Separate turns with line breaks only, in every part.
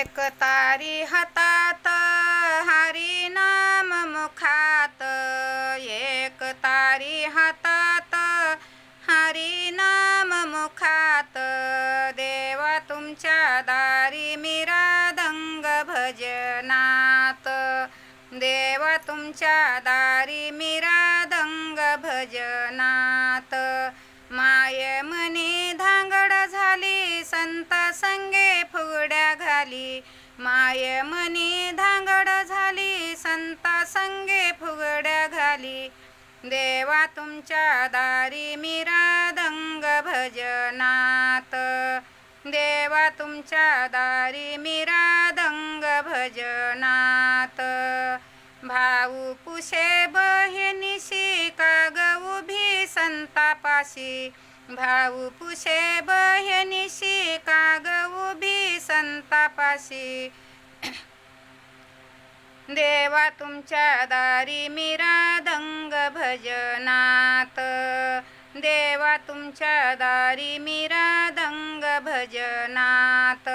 एक तारी हातात हरी नाम मुखात. एक तारी हातात हरी नाम मुखात. देवा तुमच्या दारी मीरा दंग भजनात. देवा तुमच्या दारी मिरादंग भजनात. माय मनी धांगड झाली संत संगे फुगड्या घाली माय मनी धांगड झाली संता संगे फुगड्या घाली. देवा तुमच्या दारी मीरा दंग भजनात. देवा तुमच्या दारी मीरा दंग भजनात. भाऊ पुषे बहिणीशी काग उभी संतापाशी. भाऊ पुषे बहिणीशी संतापाशी देवा तुमच्या दारी मीरा दंग भजनात. देवा तुमच्या दारी मीरा दंग भजनात.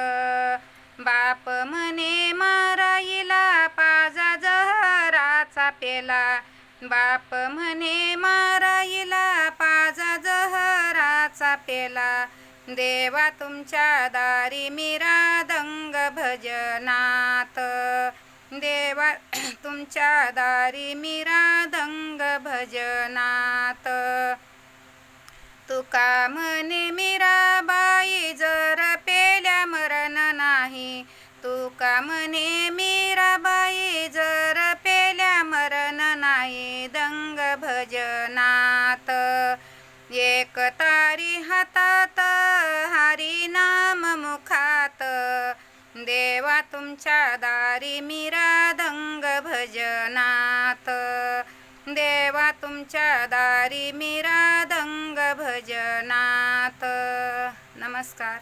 बाप म्हणे माराईला पाजा जहराचा पेला. बाप म्हणे मारा देवा तुमच्या दारी मीरा दंग भजनात. देवा तुमच्या दारी मीरा दंग भजनात. तुका म्हणे मीराबाई जर पेल्या मरण नाही. तुका म्हणे मीराबाई जर पेल्या मरण नाही. दंग भजनात. एक तारी हातात देवा तुमच्या दारी मीरादंग भजनात देवा तुमच्या दारी मीरादंग भजनात नमस्कार.